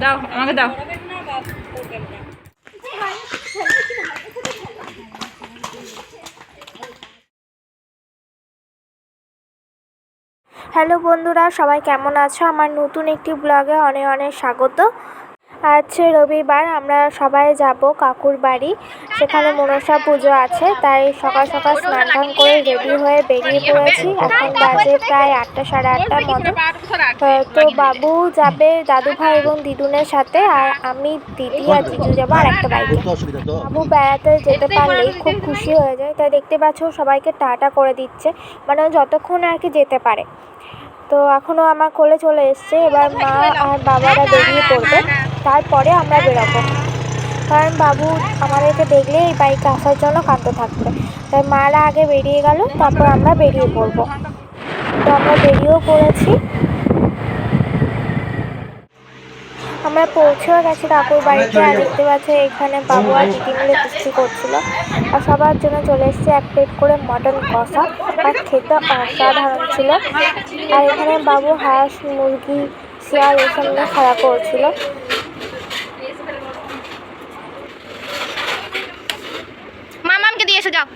দাও আমাকে দাও। হ্যালো বন্ধুরা সবাই কেমন আছো? আমার নতুন একটি ব্লগে অনেক অনেক স্বাগত। আজকে রবিবার আমরা সবাই যাব কাকুর বাড়ি। সেখানে মনসা পুজো আছে তাই সকাল সকাল স্নান টান করে রেডি হয়ে বেরিয়ে পড়েছি। এখন বাজে প্রায় আটটা সাড়ে আটটার মতো। তো বাবু যাবে দাদু ভাই এবং দিদুনের সাথে আর আমি দিদি আর জিজু যাব আর একটা বাইকে বাবু বেড়াতে যেতে পারলেই খুব খুশি হয়ে যায়। তাই দেখতে পাচ্ছ সবাইকে টাটা করে দিচ্ছে মানে যতক্ষণ আর কি যেতে পারে। তো এখনও আমার কোলে চলে এসছে এবার মা আর বাবারা বেরিয়ে পড়বে। তারপরে আমরা বেরোবো। কারণ বাবু আমাদেরকে দেখলে এই বাইকে আসার জন্য কাঁদতে থাকবে। তাই মারা আগে বেরিয়ে গেল তারপর আমরা বেরিয়ে পড়ব। তো আমরা বেরিয়েও পড়েছি। আমরা পৌঁছেও গেছি কাকুর বাড়িতে আর দেখতে পাচ্ছি এখানে বাবু আর দিদি মিলে কুস্তি করছিল। আর সবার জন্য চলে এসেছে এক প্লেট করে মটন কষা। আর খেতে অসাধারণ ছিল। আর এখানে বাবু হাঁস মুরগি শিয়াল এসব নিয়ে খেলা করছিল।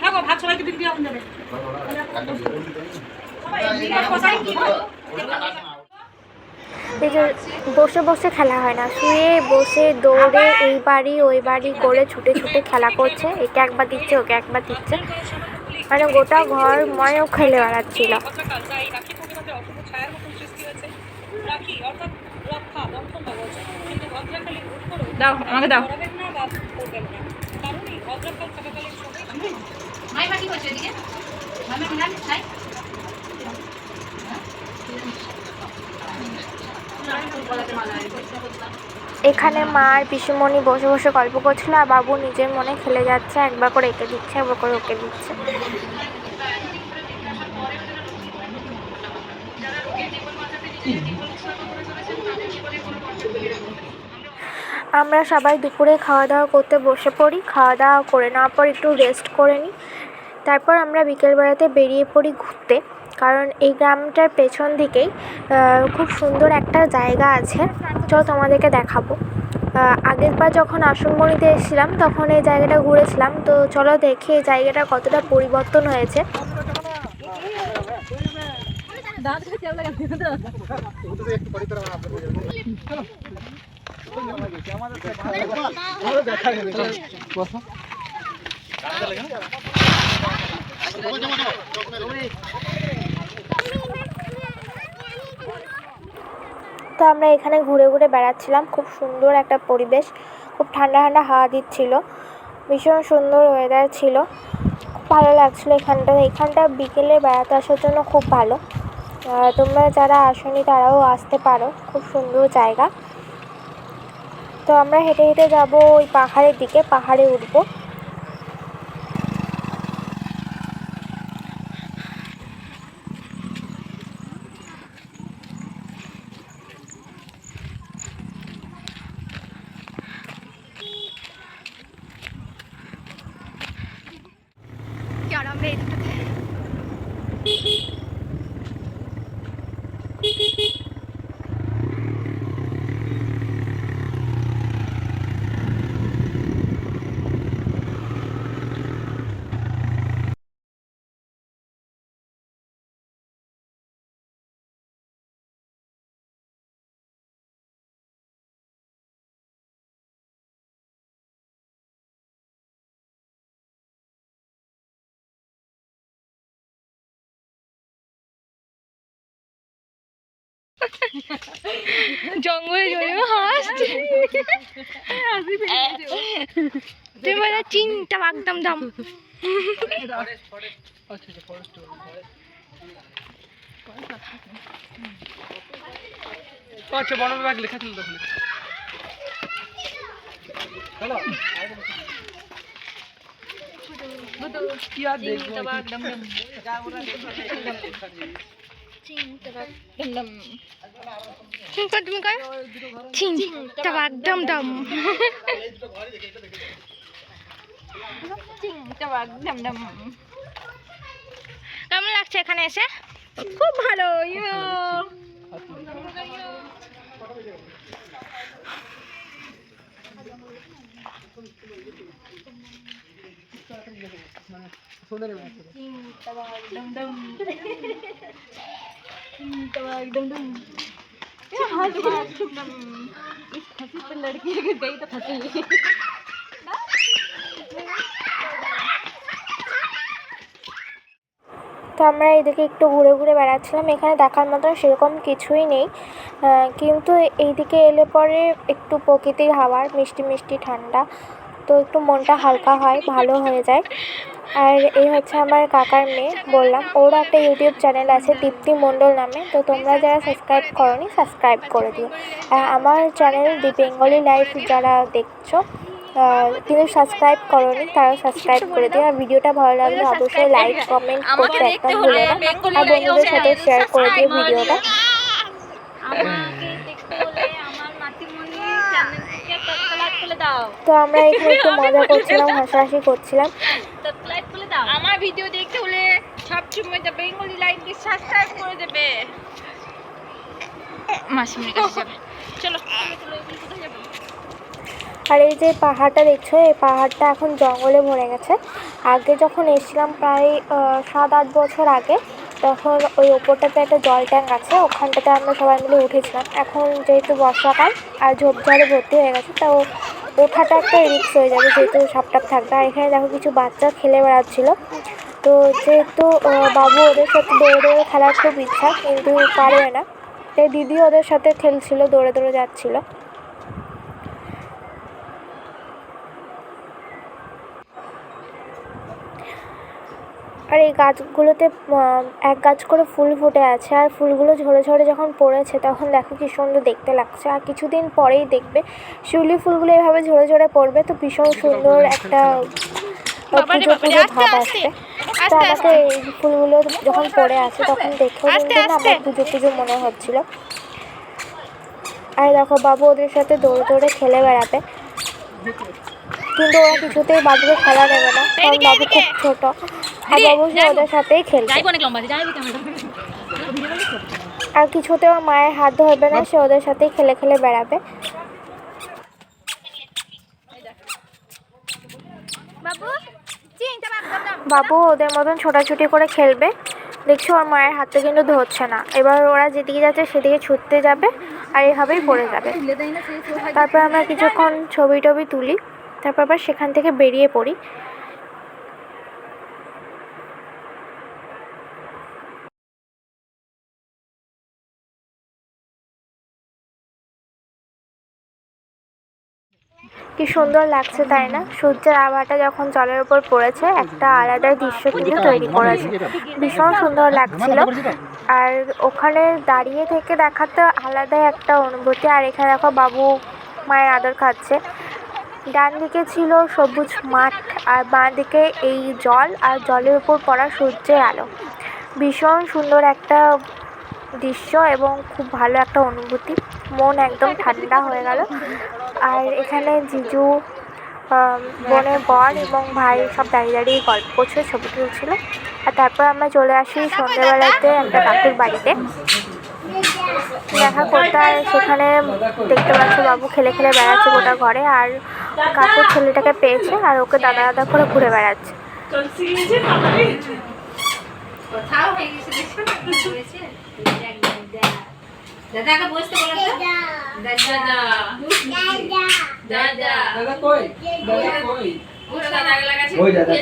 দিয়ে এসে যাও এই যে বসে বসে খেলা হয় না শুয়ে বসে দৌড়ে এই বাড়ি ওই বাড়ি করে ছুটে ছুটে খেলা করছে একে একবার দিচ্ছে ওকে একবার দিচ্ছে। মানে গোটা ঘর ময়ও খেলে বেড়াচ্ছিল। দাও আমাকে দাও। এখানে মা আর পিসিমণি বসে বসে গল্প করছিল আর বাবু নিজের মনে খেলে যাচ্ছে, একবার করে একে দিচ্ছে, একবার করে ওকে দিচ্ছে। আমরা সবাই দুপুরে খাওয়া দাওয়া করতে বসে পড়ি। খাওয়া দাওয়া করে নেওয়ার পর একটু রেস্ট করে নিই। তারপর আমরা বিকেলবেলাতে বেরিয়ে পড়ি ঘুরতে। কারণ এই গ্রামটার পেছন দিকেই খুব সুন্দর একটা জায়গা আছে। চলো তোমাদেরকে দেখাবো। আহ, আগের বার যখন আসনমণিতে এসেছিলাম তখন এই জায়গাটা ঘুরেছিলাম। তো চলো দেখি এই জায়গাটা কতটা পরিবর্তন হয়েছে। তো আমরা এখানে ঘুরে ঘুরে বেড়াচ্ছিলাম। খুব সুন্দর একটা পরিবেশ। খুব ঠান্ডা ঠান্ডা হাওয়া দিচ্ছিল। ভীষণ সুন্দর ওয়েদার ছিল। খুব ভালো লাগছিল এখানটা। এখানটা বিকেলে বেড়াতে আসার জন্য খুব ভালো। তোমরা যারা আসনি তারাও আসতে পারো। খুব সুন্দর জায়গা। তো আমরা হেঁটে হেঁটে যাব ওই পাহাড়ের দিকে। পাহাড়ে উঠবো। জঙ্গলে জঙ্গলে হাসছে। তুমি বলে চিন্তা একদম দাম। আচ্ছা বড় ব্যাগ লেখা ছিল তখন কি আর দেখব? তুমি দাম লাগছে এখানে এসে? খুব ভালো ইয়ো। তো আমরা এইদিকে একটু ঘুরে ঘুরে বেড়াচ্ছিলাম এখানে দেখার মতন সেরকম কিছুই নেই। কিন্তু এইদিকে এলে পরে একটু প্রকৃতির হাওয়ার মিষ্টি মিষ্টি ঠান্ডা। তো একটু মনটা হালকা হয়, ভালো হয়ে যায়। আর এই হচ্ছে আমার কাকার মেয়ে, বললাম। ওর একটা ইউটিউব চ্যানেল আছে, দীপ্তি মণ্ডল নামে। তো তোমরা যারা সাবস্ক্রাইব করনি সাবস্ক্রাইব করে দিও। আর আমার চ্যানেল দি বেঙ্গলি লাইফ যারা দেখছ কিন্তু সাবস্ক্রাইব করনি তারা সাবস্ক্রাইব করে দিও। আর ভিডিওটা ভালো লাগলে অবশ্যই লাইক কমেন্ট করতে একদম ভুলো না। আর বন্ধুদের সাথে শেয়ার করে দিও ভিডিওটা আমাকে দেখতে হলে আমার মাতৃমণি চ্যানেলটিকে সাবস্ক্রাইব করে দাও তো আমরা এখানে একটু মজা করছিলাম হাসাহাসি করছিলাম। সাবস্ক্রাইব করে দাও। আমার ভিডিও দেখতে হলে সবসময় দ্য বেঙ্গলি লাইনকে সাবস্ক্রাইব করে দেবে। কাছে যাবে। চলো। আর এই যে পাহাড়টা দেখছ এই পাহাড়টা এখন জঙ্গলে ভরে গেছে। আগে যখন এসেছিলাম প্রায় সাত আট বছর আগে তখন ওই ওপরটাতে একটা জল ট্যাঙ্ক আছে ওখানটাতে আমরা সবাই মিলে উঠেছিলাম। এখন যেহেতু বর্ষাকাল আর ঝোপঝাড়ে ভর্তি হয়ে গেছে তো ওঠাটা একটা রিক্স হয়ে যাবে যেহেতু সাপটাপ থাকবে। আর এখানে দেখো কিছু বাচ্চা খেলে বেড়াচ্ছিল। তো যেহেতু বাবু ওদের সাথে দৌড়ে দৌড়ে খেলার খুব ইচ্ছা, কিন্তু পারবে না। তাই দিদি ওদের সাথে খেলছিল, দৌড়ে দৌড়ে যাচ্ছিল। আর এই গাছগুলোতে এক গাছ করে ফুল ফুটে আছে আর ফুলগুলো ঝরে ঝরে যখন পড়েছে তখন দেখো কি সুন্দর দেখতে লাগছে। আর কিছুদিন পরেই দেখবে শিউলি ফুলগুলো এভাবে ঝরে ঝরে পড়বে তো ভীষণ সুন্দর একটা পুজো পুজো ভাব আসবে। তো আমাকে এই ফুলগুলো যখন পড়ে আছে তখন দেখেও কিন্তু আমার পুজো পুজো মনে হচ্ছিল। আর দেখো বাবু ওদের সাথে দৌড়ে দৌড়ে খেলে বেড়াবে। কিন্তু ওরা কিছুতেই বাবুকে খেলা দেবে না কারণ বাবু খুব। ছোট। আর বাবু সে ওদের সাথেই ক্যামেরা আর কিছুতেও মায়ের হাত ধরবে না সে ওদের সাথেই খেলে খেলে বেড়াবে। বাবু ওদের মতন ছোটাছুটি করে খেলবে। দেখছ ওর মায়ের হাতে কিন্তু ধরছে না। এবার ওরা যেদিকে যাচ্ছে সেদিকে ছুটতে যাবে আর এভাবেই পড়ে যাবে। তারপর আমরা কিছুক্ষণ ছবি টবি তুলি। তারপর আবার সেখান থেকে বেরিয়ে পড়ি। কি সুন্দর লাগছে তাই না? সূর্যের আভাটা যখন জলের উপর পড়েছে, একটা আলাদা দৃশ্য কিন্তু তৈরি করেছে। ভীষণ সুন্দর লাগছিল। আর ওখানে দাঁড়িয়ে থেকে দেখাতে আলাদাই একটা অনুভূতি। আর এখানে দেখো বাবু মায়ের আদর খাচ্ছে। ডান দিকে ছিল সবুজ মাঠ আর বাঁ দিকে এই জল আর জলের উপর পড়া সূর্যের আলো। ভীষণ সুন্দর একটা দৃশ্য এবং খুব ভালো একটা অনুভূতি। মন একদম ঠান্ডা হয়ে গেল। আর এখানে জিজু বোনের বর এবং ভাই সব দাঁড়িয়ে দাঁড়িয়ে গল্প করছিল ছবি তুলছিল। আর তারপর আমরা চলে আসি সন্ধ্যেবেলাতে একটা কাকুর বাড়িতে। দেখা করতে আর সেখানে দেখতে পাচ্ছ বাবু খেলে খেলে বেড়াচ্ছে গোটা ঘরে আর কাকুর ছেলেটাকে পেয়েছে আর ওকে দাদা দাদা করে ঘুরে বেড়াচ্ছে। দাদাকে বসতে বলো দাদা দাদা দাদা কই? দাদা কই? ওরা দাদা লাগাছে ওই দাদা,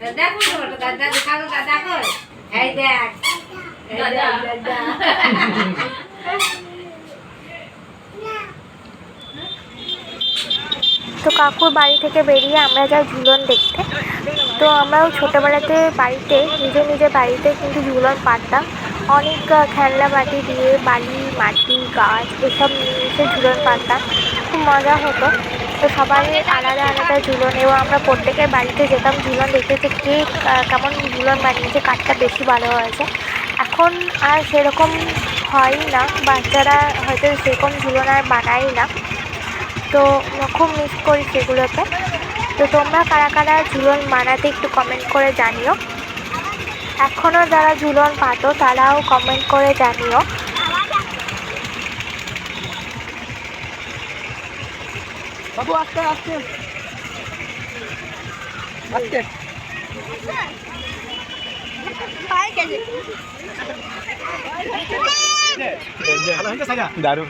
দাদা দাদা দেখা দাদা কই? এই দেখ। তো কাকুর বাড়ি থেকে বেরিয়ে আমরা যাই ঝুলন দেখতে। তো আমরাও ছোটোবেলাতে বাড়িতে নিজের নিজের বাড়িতে কিন্তু ঝুলন পারতাম। অনেক খেলনা বাটি দিয়ে বালি, মাটি, গাছ এসব নিয়ে এসে ঝুলন পারতাম। খুব মজা হতো। তো সবাই আলাদা আলাদা ঝুলন এবং আমরা প্রত্যেকের বাড়িতে যেতাম। ঝুলন দেখতে যে কে কেমন ঝুলন বানিয়েছে কাঠটা বেশি ভালো হয়েছে। এখন আর সেরকম হয় না। বাচ্চারা হয়তো সেরকম ঝুলন আর না। তো খুব মিস করি সেগুলোকে। তো তোমরা কারা কারা ঝুলন বানাতে একটু কমেন্ট করে জানিও। এখনও যারা ঝুলন পাতো তারাও কমেন্ট করে জানিও। বাবু আস্তে। দারুণ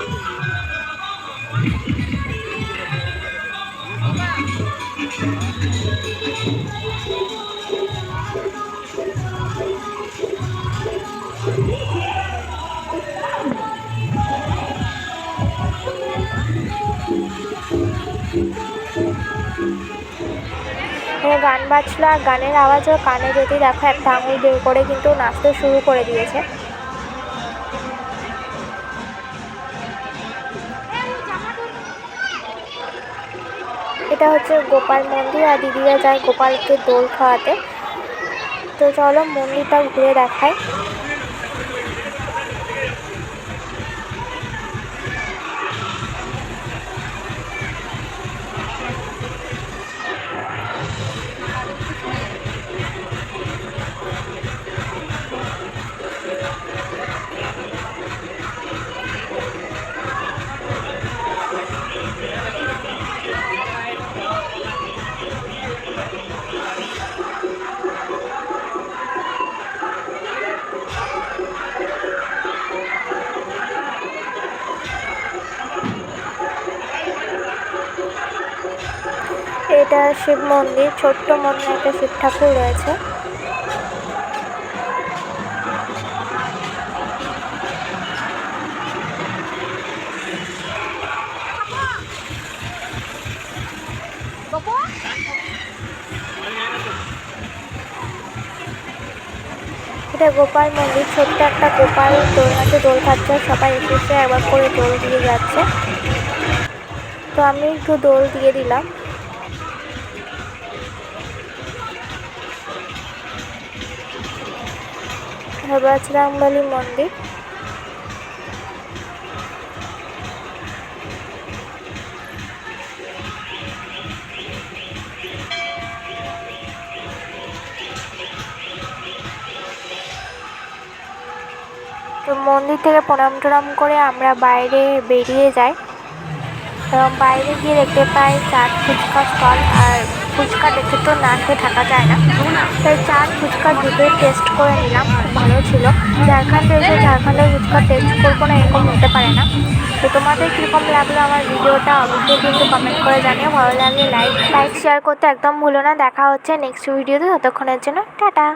এখানে গান বাজলো আর গানের আওয়াজও কানে যদি দেখো একটা আঙুল বের করে কিন্তু নাচতে শুরু করে দিয়েছে। এটা হচ্ছে গোপাল মন্দির আর দিদিরা যায় গোপালকে দোল খাওয়াতে। তো চলো মন্দিরটা ঘুরে দেখায় এটা শিব মন্দির, ছোট্ট মনে একটা শিব ঠাকুর রয়েছে। এটা গোপাল মন্দির, ছোট্ট একটা গোপাল দোল আছে দোল খাচ্ছে, সবাই এসেছে, একবার করে দোল দিয়ে যাচ্ছে। তো আমি একটু দোল দিয়ে দিলাম। বজরাংবলী মন্দির। তো মন্দির থেকে প্রণাম টনাম করে আমরা বাইরে বেরিয়ে যাই। এবং বাইরে গিয়ে দেখতে পাই চাট ফুচকা স্টল আর ফুচকা দেখে তো না খেয়ে থাকা যায় না। তাই চার ফুচকা দুটোই টেস্ট করে নিলাম, খুব ভালো ছিল। ঝাড়খণ্ডে এসে ঝাড়খণ্ডের ফুচকা টেস্ট করব না এরকম হতে পারে না। তো তোমাদের কীরকম লাগল আমার ভিডিওটা অবশ্যই কিন্তু কমেন্ট করে জানিও। ভালো লাগলে লাইক লাইক শেয়ার করতে একদম ভুলো না। দেখা হচ্ছে নেক্সট ভিডিওতে ততক্ষণের জন্য টাটা।